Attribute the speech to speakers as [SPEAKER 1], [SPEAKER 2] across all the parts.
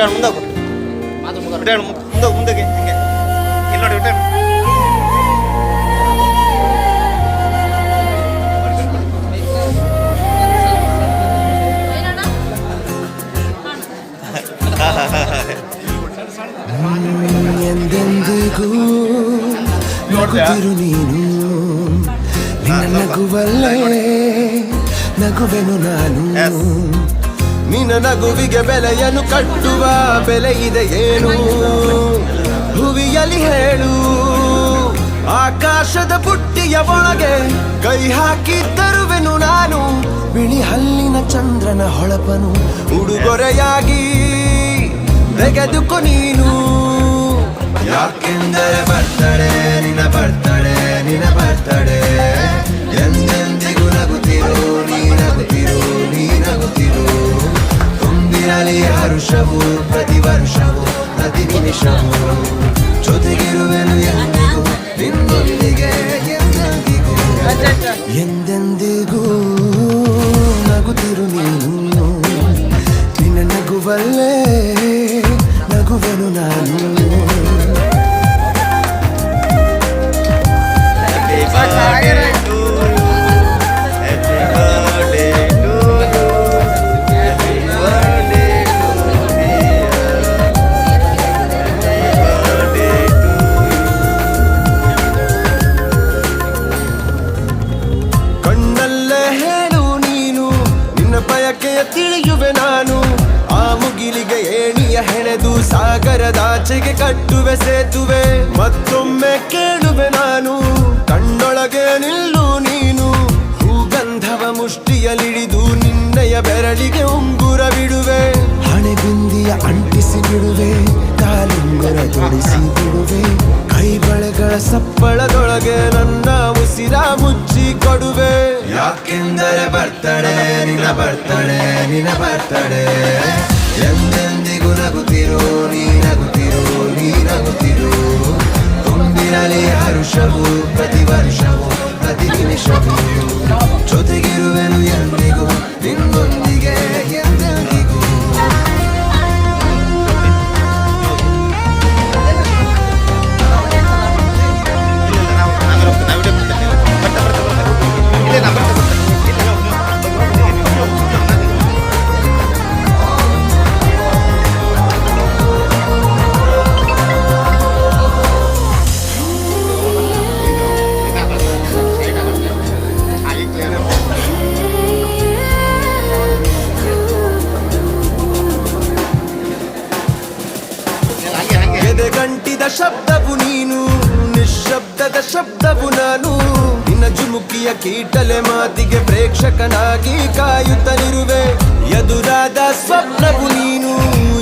[SPEAKER 1] Return ಮುಂದೆ ಹೋಗು return ಮುಂದೆ ಹೋಗು, ಮುಂದಕ್ಕೆ ಹಿಂಗೆ ಇಲ್ಲಿ ನೋಡಿ ರಿಟರ್ನ್
[SPEAKER 2] ಎಂದೆಂದಿಗೂ ನಗುತ್ತಿರು ನೀನು ನಿನ್ನ ನಗುವಲ್ಲೇ ನಗುವೆನು ನಾನು
[SPEAKER 1] Yes.
[SPEAKER 2] ನಿನ್ನ ನಗುವಿಗೆ ಬೆಲೆಯನ್ನು ಕಟ್ಟುವ ಬೆಲೆ ಇದೆ ಏನು? ಹುವಿಯಲ್ಲಿ ಹೇಳು. ಆಕಾಶದ ಬುಟ್ಟಿಯ ಒಳಗೆ ಕೈ ಹಾಕಿ ತರುವೆನು ನಾನು. ಬಿಳಿ ಹಲ್ಲಿನ ಚಂದ್ರನ ಹೊಳಪನು ಉಡುಗೊರೆಯಾಗಿ ತೆಗೆದುಕೊ ನೀನು. ಯಾಕೆಂದರೆ ಬರ್ತಡೆ, ನಿನ್ನ ಬರ್ತಡೆ ನಿನ್ನ ಬರ್ತಡೆ. ಹರುಷವು ಪ್ರತಿ ವರ್ಷವೂ ಪ್ರತಿ ನಿಮಿಷವೂ ಜೊತೆಗಿರುವೆನು ಎಂದಿಗೂ ನಿನ್ನೊಂದಿಗೆ ಎಂದೆಂದಿಗೂ ಎಂದೆಂದಿಗೂ ನಗುತ್ತಿರು ನೀನು ನಿನ್ನ ನಗುವಲ್ಲೇ ನಗುವೆನು ನಾನು
[SPEAKER 1] Happy
[SPEAKER 2] ಬಯಕೆಯ ತಿಳಿಯುವೆ ನಾನು. ಆ ಮುಗಿಲಿಗೆ ಏಣಿಯ ಹೆಣೆದು ಸಾಗರದಾಚೆಗೆ ಕಟ್ಟುವೆ, ಸೇತುವೆ. ಮತ್ತೊಮ್ಮೆ ಕೇಳುವೆ ನಾನು. ಕಣ್ಣೊಳಗೆ ನಿಲ್ಲು ನೀನು. ಹೂಗಂಧವ ಮುಷ್ಟಿಯಲಿಡಿದು ನಿನ್ನಯ ಬೆರಳಿಗೆ ಉಂಗುರ ಬಿಡುವೆ. ಹಣೆ ಬಿಂದಿಯ ಅಂಟಿಸಿ ಬಿಡುವೆ. ಕಾಲುಂಗುರ ಜೋಡಿಸಿ ಬಿಡುವೆ. ಕೈ ಬಳೆಗಳ ಸಪ್ಪಳದೊಳಗೆ ನನ್ನ ಉಸಿರ ಮುಚ್ಚಿ ಕೊಡುವೆ. ಯಾಕೆಂದರೆ ಬರ್ತಡೆ, ನಿನ್ನ ಬರ್ತಡೆ ನಿನ್ನ ಬರ್ತಡೆ. ಎಂದೆಂದಿಗೂ ನಗುತ್ತಿರೋ, ನೀ ನಗುತ್ತಿರೋ ನೀ ನಗುತ್ತಿರೋ. ತುಂಬಿರಲಿ ಹರುಷವು, ಪ್ರತಿ ವರ್ಷವೂ, ಪ್ರತಿ ನಿಮಿಷವೂ. ಜೊತೆಗಿರುವೆನು ಎಂದಿಗೂ
[SPEAKER 1] ಹಂಗೆ ಹಂಗೆ
[SPEAKER 2] ಗಂಟಿದ ಶಬ್ದವು ನೀನು ನಿಶಬ್ದದ ಶಬ್ದವು ನಾನು. ನಿನ್ನ ಜುಮುಕಿಯ ಕೀಟಲೆ ಮಾತಿಗೆ ಪ್ರೇಕ್ಷಕನಾಗಿ ಕಾಯುತ್ತಲಿರುವೆ. ಎದುರಾದ ಸ್ವಪ್ನವು ನೀನು,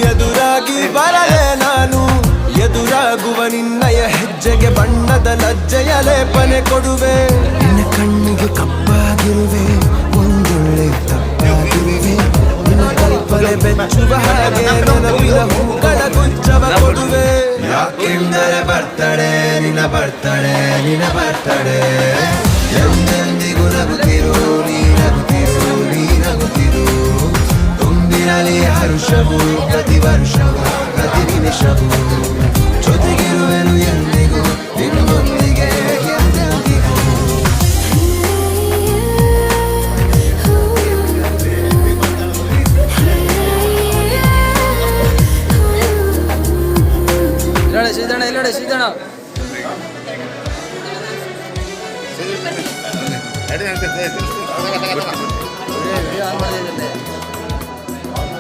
[SPEAKER 2] ಎದುರಾಗಿ ಬರಲೆ ನಾನು. ಎದುರಾಗುವ ನಿನ್ನಯ ಹೆಜ್ಜೆಗೆ ಬಣ್ಣದ ಲಜ್ಜೆಯ ಲೇಪನೆ ಕೊಡುವೆ. ನಿನ್ನ ಕಣ್ಣಿಗೆ ಕಪ್ಪಾಗಿರುವೆ, ಒಂದೊಳ್ಳೆ ತಪ್ಪಾಗಿರುವೆ. ನಿನ್ನ ಕಲ್ಪನೆ ಬೆಚ್ಚುವ ಹಾಗೆ ನೆನಪಿನ ಹೂಗಳ ಬರ್ತಡೆ ನಿನ್ನ ಬರ್ತಡೆ ನಿನ್ನ ಬರ್ತಡೆ ಎಂದೆಂದಿಗೂ ನಗುತ್ತಿರು ನೀ ನಗುತ್ತಿರು ನೀ ನಗುತ್ತಿರು. ತುಂಬಿರಲಿ ಹರುಷವು, ಪ್ರತಿ ವರ್ಷವೂ, ಪ್ರತಿ ನಿಮಿಷವೂ.
[SPEAKER 3] ಮಾಡಿದ್ರೆ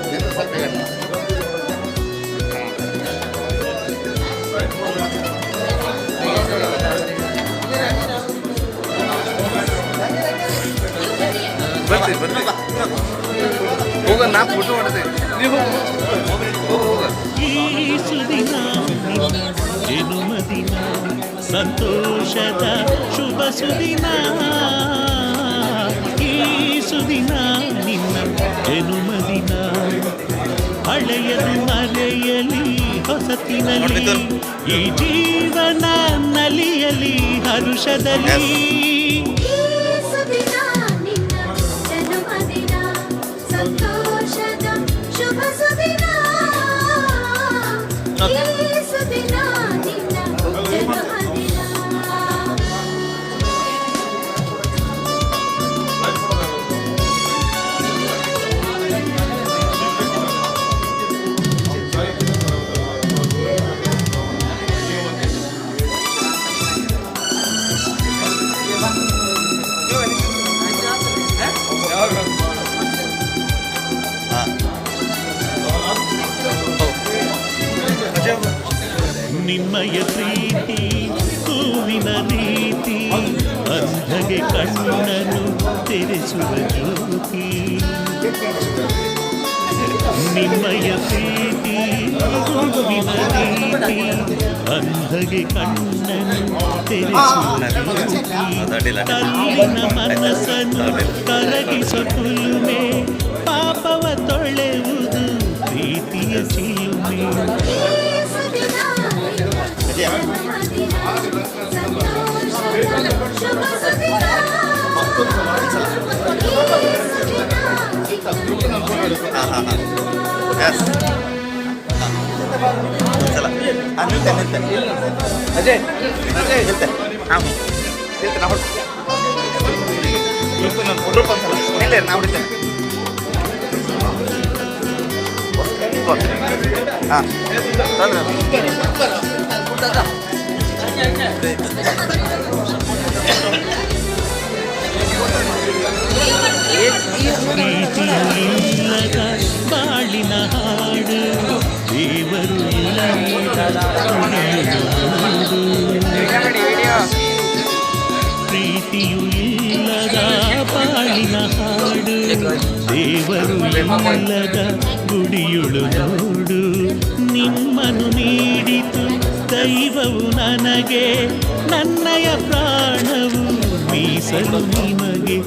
[SPEAKER 1] ಇದು ಸ್ವಲ್ಪ ಹೇಳಿ. ಬರ್ತೀವಿ ಬರ್ತೀವಿ ಹೋಗ ನಾ ಫೋಟೋ ಮಾಡಿದೆ ನೀವು ಹೋಗು ಹೋಗು
[SPEAKER 4] ಈ ಸುದಿನ ಜನುಮದಿನ ಸಂತೋಷದ ಶುಭ ಸುದಿನ. ಈ ಸುದಿನ ನಿನ್ನ ಜನುಮದಿನ. ಹಳೆಯದು ಮರೆಯಲಿ ಹೊಸತಿನಲ್ಲಿ ಈ ಜೀವನ ನಲಿಯಲಿ ಹರುಷದಲ್ಲಿ. ನಿಮ್ಮಯ ಪ್ರೀತಿ ಹೂವಿನ ರೀತಿ ಅಂಧಗೆ ಕಣ್ಣನು ತೆರೆಸುವ ಜ್ಯೋತಿ ನಿಮ್ಮಯ ಪ್ರೀತಿ ಹೂವಿನ ರೀತಿ ಅಂಧಗೆ ಕಣ್ಣನು ತೆರೆಸುವ ಜ್ಯೋತಿ ಕಲ್ಲಿನ ಮನಸ್ಸನ್ನು ಕರಗಿಸೋ ಕುಲುಮೆ ಪಾಪವ ತೊಳೆಯುವುದು ಪ್ರೀತಿಯ ಚಿಲುಮೆ
[SPEAKER 1] ಎಸ್ ಒಂದ್ಸಲ ಹಾಂ ನಿಲ್ತೆ ನಿಲ್ತೆ
[SPEAKER 3] ಅಜಯ್
[SPEAKER 1] ಅಜಯ್ ನಿಲ್ತೆ ಹಾಂ ನಿಲ್ತೆ ನಾವು ಗ್ರೂಪ್ ಇನ್ನೊಂದು ಗ್ರೂಪ್ ಒಂದ್ಸಲ ನಿಲ್ಲೆ ನಾವು ಹೊಡಿತೇನೆ ಹಾಂ ತಂದ್ರೆ
[SPEAKER 4] ಪ್ರೀತಿಯಿಲ್ಲದ ಬಾಳಿನ ಹಾಡು ದೇವರು ಇಲ್ಲದ ಹಾಡು ಪ್ರೀತಿಯು ಇಲ್ಲದ ಬಾಳಿನ ಹಾಡು ದೇವರು ಇಲ್ಲದ ಗುಡಿಯುಳು ನೋಡು ನಿಮ್ಮನು ನೀಡಿತು ದೈವವು ನನಗೆ ನನ್ನಯ ಪ್ರಾಣವು ಮೀಸಲು ನಿಮಗೆ.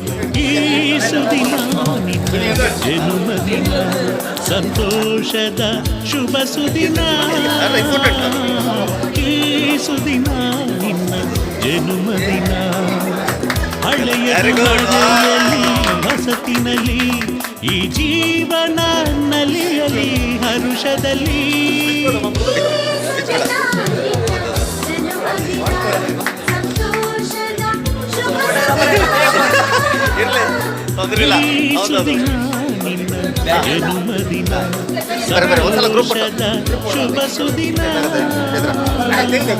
[SPEAKER 4] ಈ ಸುದಿನ ನಿನ್ನ ಜನುಮದಿನ ಸಂತೋಷದ ಶುಭ ಸುದಿನ. ಸುದಿನ ನಿನ್ನ ಜನುಮದಿನ. ಹಳೆಯ ವಸತಿನಲ್ಲಿ ಹೊಸತಿನಲ್ಲಿ ಈ ಜೀವನ ನಲಿಯಲಿ ಹರುಷದಲ್ಲಿ. Pero me gusta el grupo. Letra.